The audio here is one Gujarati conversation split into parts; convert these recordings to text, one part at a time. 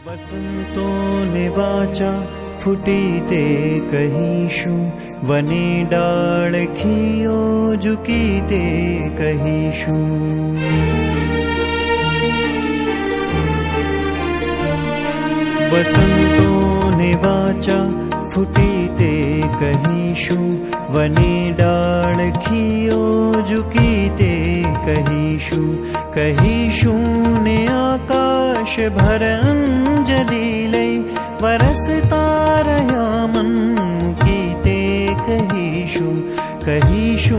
વસંતો ને વાચા ફૂટી તે કહીશું વને ડાળ ખીઓ ઝૂકી તે કહીશું વસંતોને વાચા ફૂટી તે કહીશું વને ડાળ ખીઓ ઝૂકી તે कहिषु ने आकाश भरीलै परस तारया मन्मुखी ते कहिषु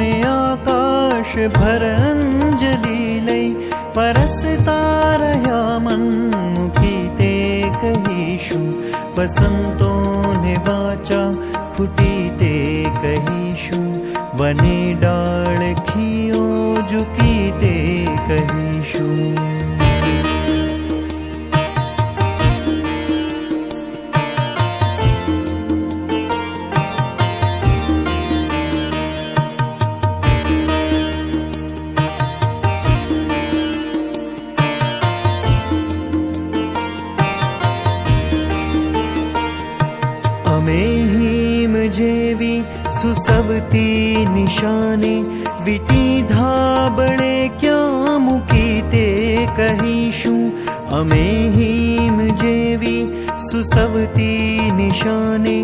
ने आकाश भरीलै परस तारया मन्मुखी ते कहिषु वसन्तो पावती निशाने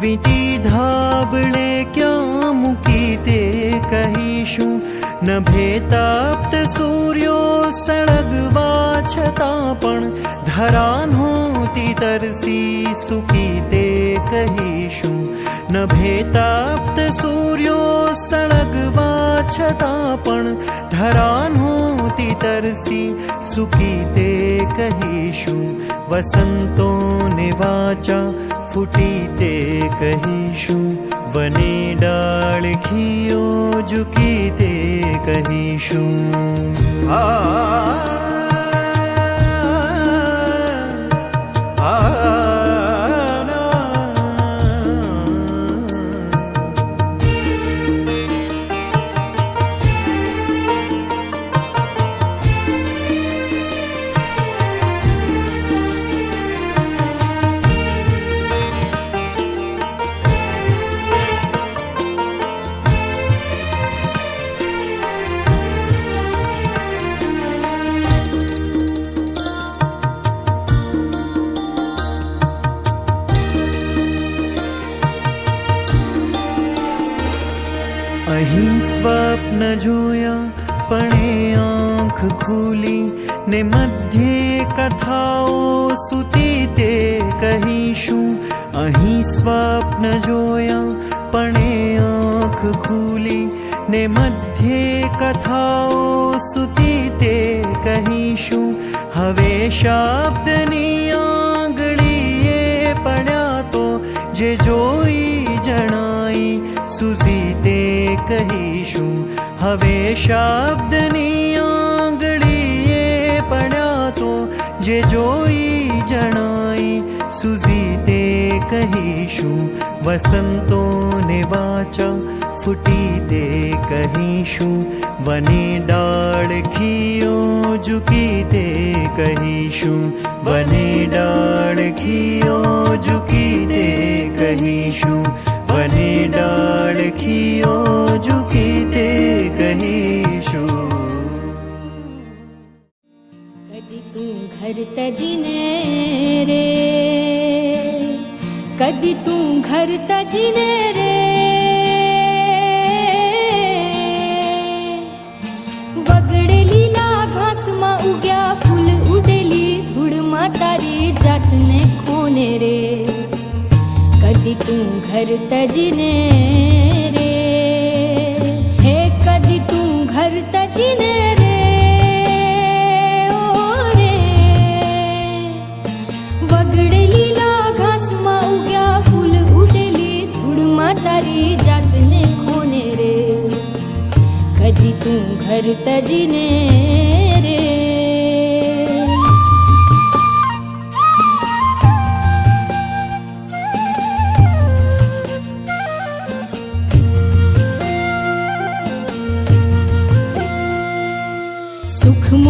विटी धाबणे क्या मुकीते कहिषु न भेताप्त सूर्यो सळगवा छतापण धरान्होति तरसी सुकीते नभेताप्त न भेताप्त सूर्यो छा छतापण तरसि तरसी सुकीते कहिश? वसन्तो निवाचा फुटीते कहिषु वने डाळ आ, आ, आ, आ સ્વપ્ન જોયા, પણ આંખ ખુલી ને મધ્યે કથાઓ સુતી તે કહીશું, અહીં સ્વપ્ન જોયા, પણ આંખ ખુલી ને મધ્યે કથાઓ સુતી તે કહીશું, હવે શબ્દની આંગળીએ પડ્યા તો જે જોઈ જણાઈ, સુઝી તે કહીશું હવે શબ્દની આંગળીએ પડ્યા તો જે જોઈ જણાઈ સુઝી તે કહીશું વસંતો ને વાચા, ફૂટી તે કહીશું, વને ડાળ ખીઓ ઝૂકી તે કહીશું, વને ડાળ ખીઓ ઝૂકી તે કહીશું, વને ડાળ ખીઓ ઝૂકી તે कतिे वगडलिला भास्मा उग्याुल उडेल उडुमाे जने कोने रे। कदी तू घर तजिने रे। कदि वगडि गास मागा पूल उडेलीड मारी जाल खोने रे। कधी तू घर तर् तजिने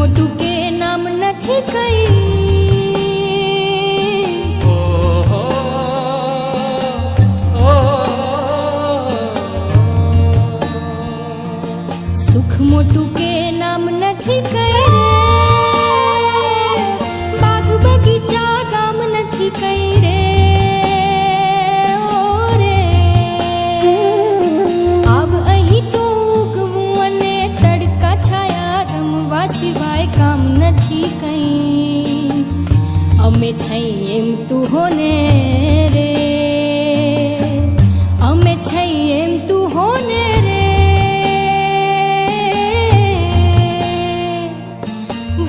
મોટું કે નામ નથી કઈ. અમે છઈ એમ તું હોને રે. અમે છઈ એમ તું હોને રે.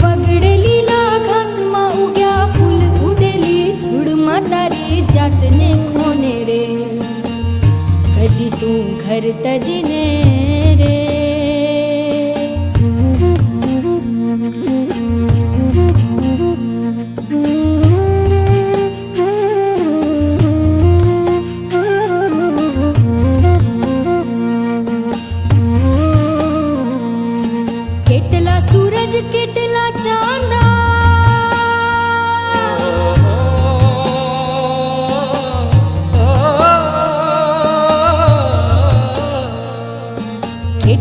વગડે લા ઘાસમાં ઉગ્યા ફૂલ, ઉડેલી ધૂળમાં તારી જાતને ખોને રે. કદી તું ઘર તજીને રે.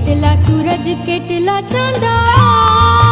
કેટલા સૂરજ કેટલા ચાંદા.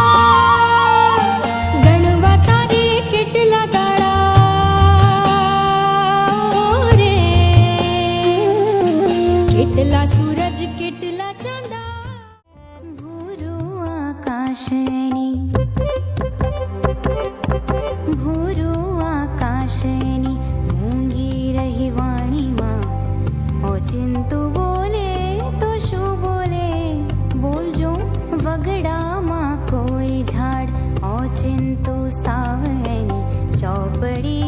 ઓચિંતુ સાવની ચોપડીમાં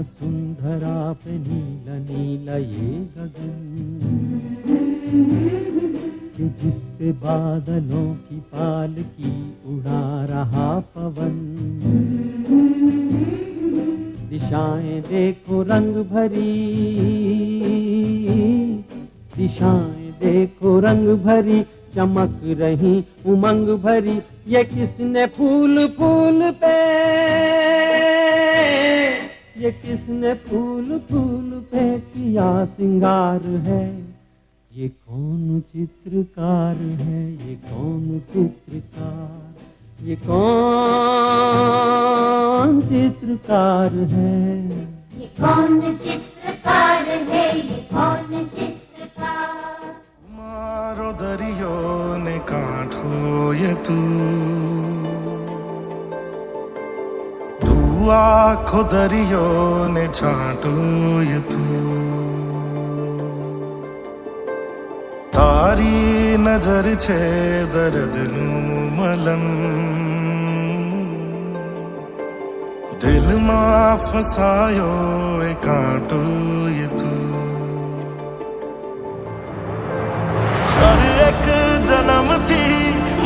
वसुंधरा पे नीला नीला ये गगन। कि जिस पे बादलों की पालकी उड़ा रहा पवन। दिशाएँ देखो रंग भरी। दिशाएँ देखो रंग भरी, चमक रही उमंग भरी। ये किसने फूल फूल पे? ये किसने फूल फूल पे किया सिंगार है। ये कौन चित्रकार है? ये कौन चित्रकार? ये कौन चित्रकार है? ये कौन चित्रकार है? ये कौन આખો દરિયો ને છાંટો તું તારી નજર છે દર્દનું મલમ દિલમાં ફસાયો એ કાંટો તું હર એક જન્મથી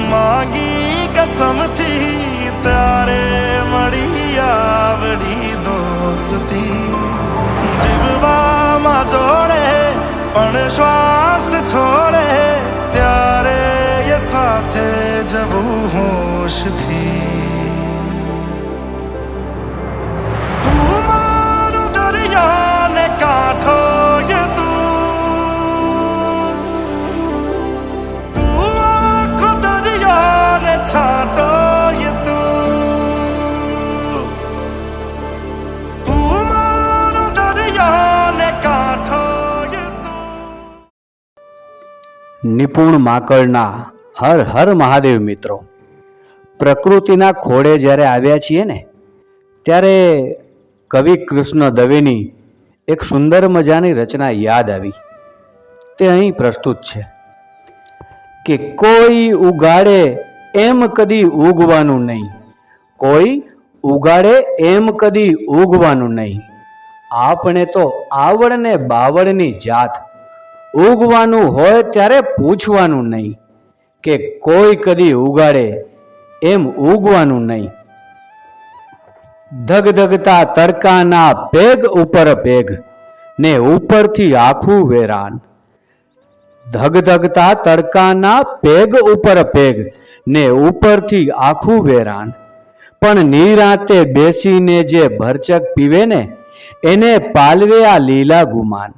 માંગી કસમથી આવડી દોસ્તી. જીવવામાં જોડે પણ શ્વાસ છોડે. ત્યારે એ સાથે જવું હોશથી. નિપુણ માકડના હર હર મહાદેવ મિત્રો. પ્રકૃતિના ખોળે જ્યારે આવ્યા છીએ ને, ત્યારે કવિ કૃષ્ણ દવેની એક સુંદર મજાની રચના યાદ આવી. તે અહીં પ્રસ્તુત છે. કે કોઈ ઉગાડે એમ કદી ઉગવાનું નહીં. કોઈ ઉગાડે એમ કદી ઉગવાનું નહીં. આપણે તો આવડને બાવળની જાત ઉગવાનું હોય ત્યારે પૂછવાનું નહીં કે કોઈ કદી ઉગાડે એમ ઉગવાનું નહીં. ધગધગતા તડકાના પેગ ઉપર પેગ ને ઉપરથી આખું વેરાન. ધગધગતા તડકાના પેગ ઉપર પેગ ને ઉપરથી આખું વેરાન. પણ નિરાતે બેસીને જે ભરચક પીવે ને, એને પાલવે આ લીલા ગુમાન.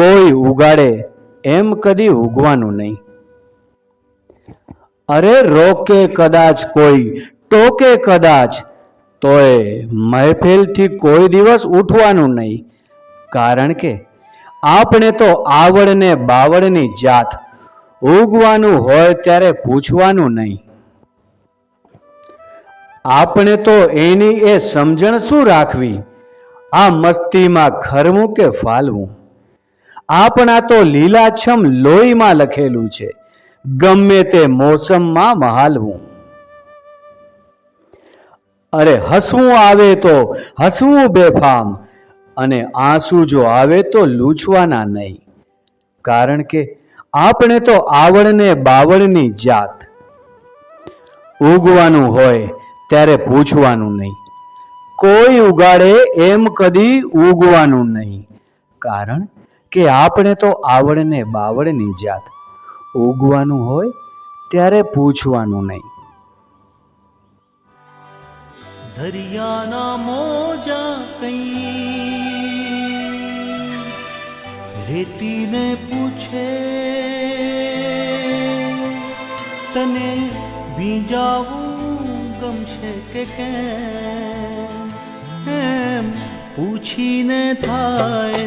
કોઈ ઉગાડે એમ કદી ઉગવાનું નહીં. અરે રોકે કદાચ કોઈ, ટોકે કદાચ, તોય મહેફિલથી કોઈ દિવસ ઉઠવાનું નહીં. કારણ કે આપણે તો આવડને બાવળની જાત, ઉગવાનું હોય ત્યારે પૂછવાનું નહીં. આપણે તો એની એ સમજણ શું રાખવી? આ મસ્તીમાં ખરવું કે ફાલવું? આપણા તો લીલાછમ લોહીમાં લખેલું છે, ગમે તે મોસમમાં મહાલવું અરે હસવું આવે તો હસવું બેફામ, અને આંસુ જો આવે તો લૂછવાના નહીં. કારણ કે આપણે તો આવડને બાવળની જાત. ઉગવાનું હોય ત્યારે પૂછવાનું નહીં. કોઈ ઉગાડે એમ કદી ઉગવાનું નહીં. કારણ કે આપણે તો આવડને બાવળની જાત. ઉગવાનું હોય ત્યારે પૂછવાનું નહીં. દરિયાના મોજા કઈ રેતીને પૂછે, તને ભીંજાવું ગમશે કે કેમ? પૂછીને થાય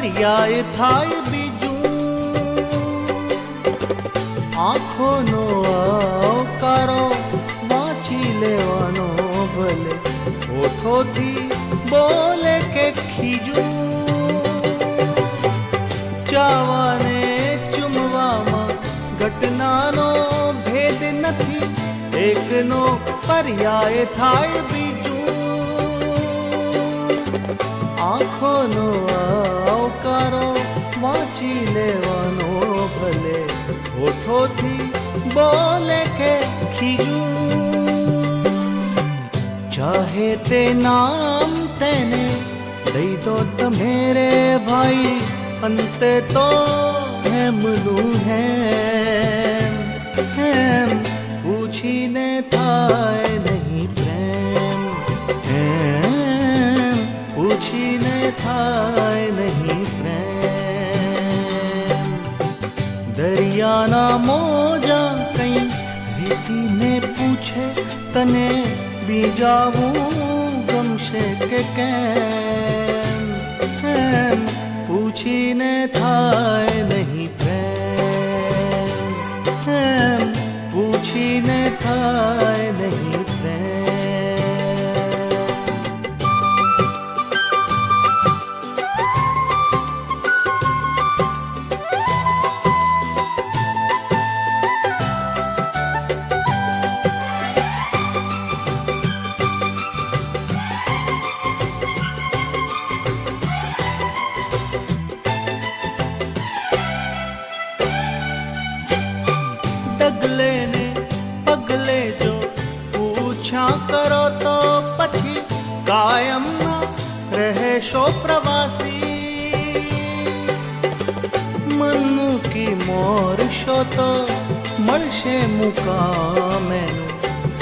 પર્યાય થાય બીજું. આંખોનો આવકારો વાંચી લેવાનો ભલે ઓઠોથી બોલે કે ખીજું. ચાવાને ચુમવામાં ઘટનાનો ભેદ નથી. એકનો પર્યાય થાય બીજું. આંખોનો આવકારો વાંચી લેવાનો ભલે હોઠોથી બોલે કે ખીજું. ચાહે તે નામ તેને દઈ દો તમે રે ભાઈ, અંતે તો હેમનું હેમ. હેમ, પૂછીને થાય નહીં પ્રેમ. એમ પૂછીને થાય નહીં પ્રેમ. दरिया ना मोजा कहीं रीति ने पूछे तने बीजाऊ गमशे के कैम। पूछी ने थाए नहीं विहि पूछी ने थाए नहीं प्रे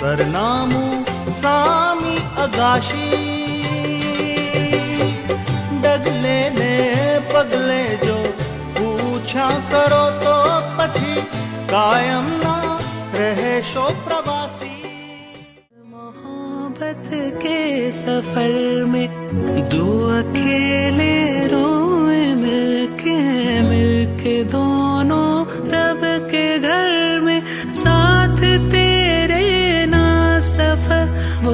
સરનામું સામી અગાશી ડગલે ને પગલે જો પૂછા કરો તો પછી કાયમ ના રહેશો પ્રવાસી મોહબ્બત કે સફર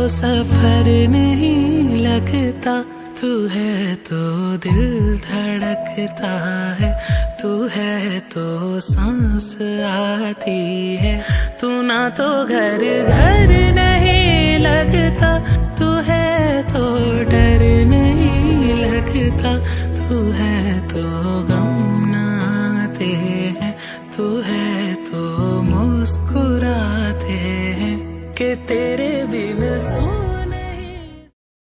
सफ़र नहीं लगता। तू है तो दिल धड़कता है। तू है तो सांस आती है। तू ना तो घर घर नहीं लगता। तू है तो डर नहीं लगता। तू है तो गम नाते हैं। तू है तो मुस्कुराते हैं कि तेरे